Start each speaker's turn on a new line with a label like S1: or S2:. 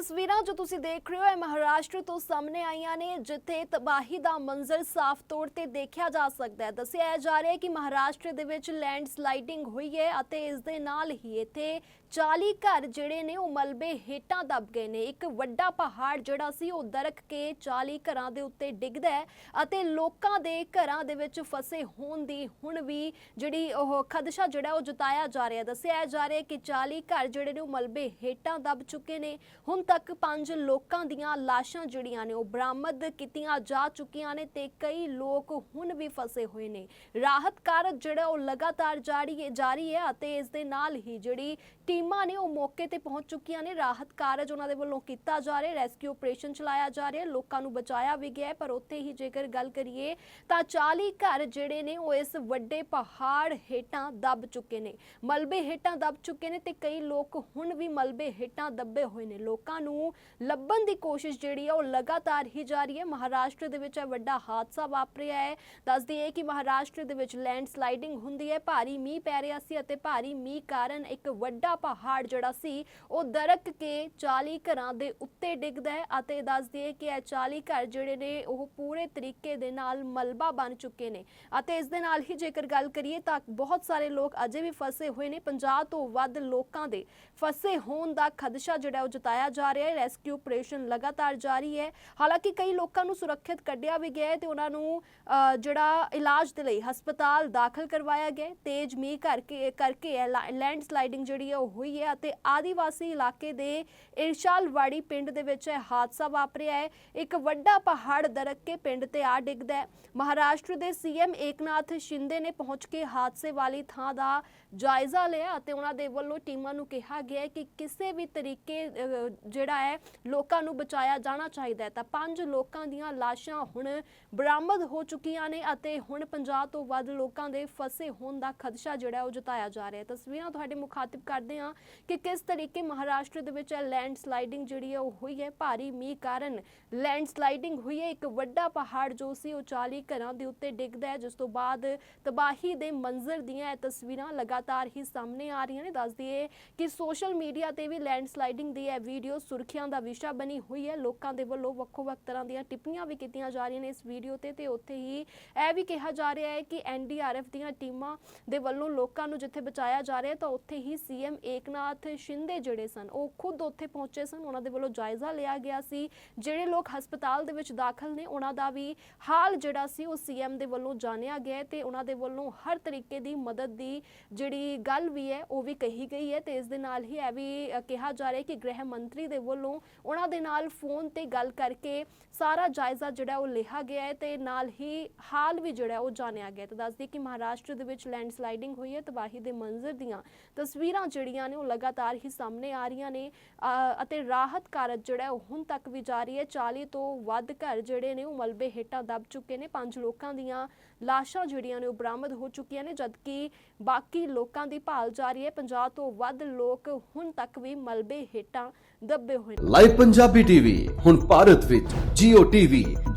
S1: ਤਸਵੀਰਾਂ ਜੋ ਤੁਸੀਂ ਦੇਖ ਰਹੇ ਹੋ ਇਹ ਮਹਾਰਾਸ਼ਟਰ ਤੋਂ ਸਾਹਮਣੇ ਆਈਆਂ ਨੇ, ਜਿੱਥੇ ਤਬਾਹੀ ਦਾ ਮੰਜ਼ਰ ਸਾਫ਼ ਤੌਰ ਤੇ ਦੇਖਿਆ ਜਾ ਸਕਦਾ ਹੈ। ਦੱਸਿਆ ਜਾ ਰਿਹਾ ਹੈ ਕਿ ਮਹਾਰਾਸ਼ਟਰ ਦੇ ਵਿੱਚ ਲੈਂਡ ਸਲਾਈਡਿੰਗ ਹੋਈ ਹੈ ਅਤੇ ਇਸ ਦੇ ਨਾਲ ਹੀ ਇੱਥੇ 40 ਘਰ ਜਿਹੜੇ ਨੇ ਉਹ ਮਲਬੇ ਹੇਠਾਂ ਦਬ ਗਏ ਨੇ। ਇੱਕ ਵੱਡਾ ਪਹਾੜ ਜਿਹੜਾ ਸੀ ਉਹ ਦਰਕ ਕੇ 40 ਘਰਾਂ ਦੇ ਉੱਤੇ ਡਿੱਗਦਾ ਹੈ ਅਤੇ ਲੋਕਾਂ ਦੇ ਘਰਾਂ ਦੇ ਵਿੱਚ ਫਸੇ ਹੋਣ ਦੀ ਹੁਣ ਵੀ ਜਿਹੜੀ ਉਹ ਖਦਸ਼ਾ ਜਿਹੜਾ ਉਹ ਜਤਾਇਆ ਜਾ ਰਿਹਾ ਦੱਸਿਆ ਜਾ ਰਿਹਾ ਕਿ 40 ਘਰ ਜਿਹੜੇ ਨੇ ਉਹ ਮਲਬੇ ਹੇਠਾਂ ਦਬ ਚੁੱਕੇ ਨੇ। ਹੁਣ ਤੱਕ ਪੰਜ ਲੋਕਾਂ ਦੀਆਂ ਲਾਸ਼ਾਂ ਜਿਹੜੀਆਂ ਨੇ ਉਹ ਬਰਾਮਦ ਕੀਤੀਆਂ ਜਾ ਚੁੱਕੀਆਂ ਨੇ ਤੇ ਕਈ ਲੋਕ ਹੁਣ ਵੀ ਫਸੇ ਹੋਏ ਨੇ। ਰਾਹਤ ਕਾਰਜ ਜਿਹੜਾ ਉਹ ਲਗਾਤਾਰ ਜਾਰੀ ਜਾਰੀ ਹੈ ਅਤੇ ਇਸ ਦੇ ਨਾਲ ਹੀ ਜਿਹੜੀ ਟੀਮਾਂ ਨੇ ਉਹ ਮੌਕੇ ਤੇ ਪਹੁੰਚ ਚੁੱਕੀਆਂ ਨੇ। ਰਾਹਤ ਕਾਰਜ ਉਹਨਾਂ ਦੇ ਵੱਲੋਂ ਕੀਤਾ ਜਾ ਰਿਹਾ ਰੈਸਕਿਊ ਆਪਰੇਸ਼ਨ ਚਲਾਇਆ ਜਾ ਰਿਹਾ ਲੋਕਾਂ ਨੂੰ ਬਚਾਇਆ ਵੀ ਗਿਆ ਪਰ ਉੱਥੇ ਹੀ ਜੇਕਰ ਗੱਲ ਕਰੀਏ ਤਾਂ 40 ਘਰ ਜਿਹੜੇ ਨੇ ਉਹ ਇਸ ਵੱਡੇ ਪਹਾੜ ਹੇਠਾਂ ਦਬ ਚੁੱਕੇ ਨੇ। ਮਲਬੇ ਹੇਠਾਂ ਦਬ ਚੁੱਕੇ ਨੇ ਤੇ ਕਈ ਲੋਕ ਹੁਣ ਵੀ ਮਲਬੇ ਹੇਠਾਂ ਦੱਬੇ ਹੋਏ ਨੇ। ਲੋਕਾਂ ਨੂੰ ਲੱਭਣ ਦੀ ਕੋਸ਼ਿਸ਼ ਜਿਹੜੀ ਹੈ ਉਹ ਲਗਾਤਾਰ ਹੀ ਜਾਰੀ ਹੈ। ਮਹਾਰਾਸ਼ਟਰ ਦੇ ਵਿੱਚ ਇਹ ਵੱਡਾ ਹਾਦਸਾ ਵਾਪਰਿਆ ਹੈ। ਦੱਸ ਦਈਏ ਕਿ ਮਹਾਰਾਸ਼ਟਰ ਦੇ ਵਿੱਚ ਲੈਂਡਸਲਾਈਡਿੰਗ ਹੁੰਦੀ ਹੈ। ਭਾਰੀ ਮੀਂਹ ਪੈ ਰਿਹਾ ਸੀ ਅਤੇ ਭਾਰੀ ਮੀਂਹ ਕਾਰਨ ਇੱਕ ਵੱਡਾ ਪਹਾੜ ਜਿਹੜਾ ਸੀ, ਉਹ ਦਰਕ ਕੇ 40 ਘਰਾਂ ਦੇ ਉੱਤੇ ਡਿੱਗਦਾ ਹੈ ਅਤੇ ਦੱਸ ਦਈਏ ਕਿ ਇਹ 40 ਘਰ ਜਿਹੜੇ ਨੇ, ਉਹ ਪੂਰੇ ਤਰੀਕੇ ਦੇ ਨਾਲ ਮਲਬਾ ਬਣ ਚੁੱਕੇ ਨੇ। ਅਤੇ ਇਸ ਦੇ ਨਾਲ ਹੀ ਜੇਕਰ ਗੱਲ ਕਰੀਏ ਤਾਂ ਬਹੁਤ ਸਾਰੇ ਲੋਕ ਅਜੇ ਵੀ ਫਸੇ ਹੋਏ ਨੇ। 50 ਤੋਂ ਵੱਧ ਲੋਕਾਂ ਦੇ ਫਸੇ ਹੋਣ ਦਾ ਖਦਸ਼ਾ ਜਿਹੜਾ ਉਹ ਜਤਾਇਆ ਜਾ ਰਿਹਾ ਹੈ। ਰੈਸਕਿਊ ਆਪਰੇਸ਼ਨ ਲਗਾਤਾਰ ਜਾਰੀ ਹੈ। ਹਾਲਾਂਕਿ ਕਈ ਲੋਕਾਂ ਨੂੰ ਸੁਰੱਖਿਅਤ ਕੱਢਿਆ ਵੀ ਗਿਆ ਹੈ ਤੇ ਉਹਨਾਂ ਨੂੰ ਜਿਹੜਾ ਇਲਾਜ ਦੇ ਲਈ ਹਸਪਤਾਲ ਦਾਖਲ ਕਰਵਾਇਆ ਗਿਆ ਤੇਜ਼ ਮੀਂਹ ਕਰਕੇ ਕਰਕੇ ਇਹ ਲਾ- ਲੈਂਡ ਸਲਾਈਡਿੰਗ ਜਿਹੜੀ ਹੈ ਉਹ ਹੋਈ ਹੈ ਅਤੇ ਆਦੀਵਾਸੀ ਇਲਾਕੇ ਦੇ ਇਰਸ਼ਾਲਵਾੜੀ ਪਿੰਡ ਦੇ ਵਿੱਚ ਇਹ ਹਾਦਸਾ ਵਾਪਰਿਆ ਹੈ। ਇੱਕ ਵੱਡਾ ਪਹਾੜ ਦਰਕ ਕੇ ਪਿੰਡ ਤੇ ਆ ਡਿੱਗਦਾ ਹੈ। ਮਹਾਰਾਸ਼ਟਰ ਦੇ ਸੀਐਮ ਏਕਨਾਥ ਸ਼ਿੰਦੇ ਨੇ ਪਹੁੰਚ ਕੇ ਹਾਦਸੇ ਵਾਲੀ ਥਾਂ ਦਾ ਜਾਇਜ਼ਾ ਲਿਆ ਅਤੇ ਉਹਨਾਂ ਦੇ ਵੱਲੋਂ ਟੀਮਾਂ ਨੂੰ ਕਿਹਾ ਗਿਆ ਕਿ ਕਿਸੇ ਵੀ ਤਰੀਕੇ ਜਿਹੜਾ ਹੈ, ਲੋਕਾਂ ਨੂੰ ਬਚਾਇਆ ਜਾਣਾ ਚਾਹੀਦਾ ਹੈ। ਤਾਂ ਪੰਜ ਲੋਕਾਂ ਦੀਆਂ ਲਾਸ਼ਾਂ ਹੁਣ ਬਰਾਮਦ ਹੋ ਚੁੱਕੀਆਂ ਨੇ ਅਤੇ ਹੁਣ 50 ਤੋਂ ਵੱਧ ਲੋਕਾਂ ਦੇ ਫਸੇ ਹੋਣ ਦਾ ਖਦਸ਼ਾ ਜਿਹੜਾ ਉਹ ਜਤਾਇਆ ਜਾ ਰਿਹਾ ਹੈ। ਤਸਵੀਰਾਂ ਤੁਹਾਡੇ ਮੁਖਾਤਿਬ ਕਰਦੇ ਹਾਂ ਕਿ ਕਿਸ ਤਰੀਕੇ ਮਹਾਰਾਸ਼ਟਰ ਦੇ ਵਿੱਚ ਇਹ ਲੈਂਡ ਸਲਾਈਡਿੰਗ ਜਿਹੜੀ ਹੈ ਉਹ ਹੋਈ ਹੈ, ਭਾਰੀ ਮੀਂਹ ਕਾਰਨ ਲੈਂਡ ਸਲਾਈਡਿੰਗ ਹੋਈ ਹੈ। ਇੱਕ ਵੱਡਾ ਪਹਾੜ ਜੋ ਸੀ, ਉਹ 40 ਘਰਾਂ ਦੇ ਉੱਤੇ ਡਿੱਗਦਾ ਹੈ, ਜਿਸ ਤੋਂ ਬਾਅਦ ਤਬਾਹੀ ਦੇ ਮੰਜ਼ਰ ਦੀਆਂ ਇਹ ਤਸਵੀਰਾਂ ਲਗਾਤਾਰ ਹੀ ਸਾਹਮਣੇ ਆ ਰਹੀਆਂ ਨੇ। ਦੱਸ ਦਈਏ ਕਿ ਸੋਸ਼ਲ ਮੀਡੀਆ ਤੇ ਵੀ ਲੈਂਡ ਸਲਾਈਡਿੰਗ ਦੀ ਇਹ ਵੀਡੀਓ ਸੁਰਖੀਆਂ ਦਾ ਵਿਸ਼ਾ ਬਣੀ ਹੋਈ ਹੈ। ਲੋਕਾਂ ਦੇ ਵੱਲੋਂ ਵੱਖੋ-ਵੱਖ ਤਰ੍ਹਾਂ ਦੀਆਂ ਟਿੱਪਣੀਆਂ ਵੀ ਕੀਤੀਆਂ ਜਾ ਰਹੀਆਂ ਨੇ ਇਸ ਵੀਡੀਓ ਤੇ ਤੇ ਉੱਥੇ ਹੀ ਇਹ ਵੀ ਕਿਹਾ ਜਾ ਰਿਹਾ ਹੈ ਕਿ ਐਨਡੀਆਰਐਫ ਦੀਆਂ ਟੀਮਾਂ ਦੇ ਵੱਲੋਂ ਲੋਕਾਂ ਨੂੰ ਜਿੱਥੇ ਬਚਾਇਆ ਜਾ ਰਿਹਾ ਤਾਂ ਉੱਥੇ ਹੀ ਸੀਐਮ ਏਕਨਾਥ ਸ਼ਿੰਦੇ ਜਿਹੜੇ ਸਨ, ਉਹ ਖੁਦ ਉੱਥੇ ਪਹੁੰਚੇ ਸਨ। ਉਹਨਾਂ ਦੇ ਵੱਲੋਂ ਜਾਇਜ਼ਾ ਲਿਆ ਗਿਆ ਸੀ। ਜਿਹੜੇ ਲੋਕ ਹਸਪਤਾਲ ਦੇ ਵਿੱਚ ਦਾਖਲ ਨੇ, ਉਹਨਾਂ ਦਾ ਵੀ ਹਾਲ ਜਿਹੜਾ ਸੀ, ਉਹ ਸੀਐਮ ਦੇ ਵੱਲੋਂ ਜਾਣਿਆ ਗਿਆ ਤੇ ਉਹਨਾਂ ਦੇ ਵੱਲੋਂ ਹਰ ਤਰੀਕੇ ਦੀ ਮਦਦ ਦੀ ਜਿਹੜੀ ਗੱਲ ਵੀ ਹੈ, ਉਹ ਵੀ ਕਹੀ ਗਈ ਹੈ ਤੇ ਇਸ ਦੇ ਨਾਲ ਹੀ ਇਹ ਵੀ ਕਿਹਾ ਜਾ ਰਿਹਾ ਕਿ ਗ੍ਰਹਿ ਮੰਤਰੀ ਦੇ ਵੱਲੋਂ ਉਹਨਾਂ ਦੇ ਨਾਲ ਫੋਨ ਤੇ ਗੱਲ ਕਰਕੇ ਸਾਰਾ ਜਾਇਜ਼ਾ ਜਿਹੜਾ ਉਹ ਲਿਆ ਗਿਆ ਹੈ ਤੇ ਨਾਲ ਹੀ ਹਾਲ ਵੀ ਜਿਹੜਾ ਉਹ ਜਾਣਿਆ ਗਿਆ ਤੇ ਦੱਸਦੀ ਕਿ ਮਹਾਰਾਸ਼ਟਰ ਦੇ ਵਿੱਚ ਲੈਂਡ ਸਲਾਈਡਿੰਗ ਹੋਈ ਹੈ, ਤਬਾਹੀ ਦੇ ਮੰਜ਼ਰ ਦੀਆਂ ਤਸਵੀਰਾਂ ਜਿਹੜੀ ਜਿਹੜੀਆਂ ਨੇ ਉਹ ਲਗਾਤਾਰ ਹੀ ਸਾਹਮਣੇ ਆ ਰਹੀਆਂ ਨੇ। ਅਤੇ ਰਾਹਤ ਕਾਰਜ ਜਿਹੜਾ ਉਹ ਹੁਣ ਤੱਕ ਵੀ ਜਾਰੀ ਹੈ। 40 ਤੋਂ ਵੱਧ ਘਰ ਜਿਹੜੇ ਨੇ ਉਹ ਮਲਬੇ ਹੇਠਾਂ ਦਬ ਚੁੱਕੇ ਨੇ। ਪੰਜ ਲੋਕਾਂ ਦੀਆਂ ਲਾਸ਼ਾਂ ਜਿਹੜੀਆਂ ਨੇ ਉਹ ਬਰਾਮਦ ਹੋ ਚੁੱਕੀਆਂ ਨੇ ਜਦਕਿ ਬਾਕੀ ਲੋਕਾਂ ਦੀ ਭਾਲ ਜਾਰੀ ਹੈ। 50 ਤੋਂ ਵੱਧ ਲੋਕ ਹੁਣ ਤੱਕ ਵੀ ਮਲਬੇ ਹੇਠਾਂ ਦੱਬੇ ਹੋਏ ਨੇ।
S2: ਲਾਈਵ ਪੰਜਾਬੀ ਟੀਵੀ ਹੁਣ ਭਾਰਤ ਵਿੱਚ Jio TV,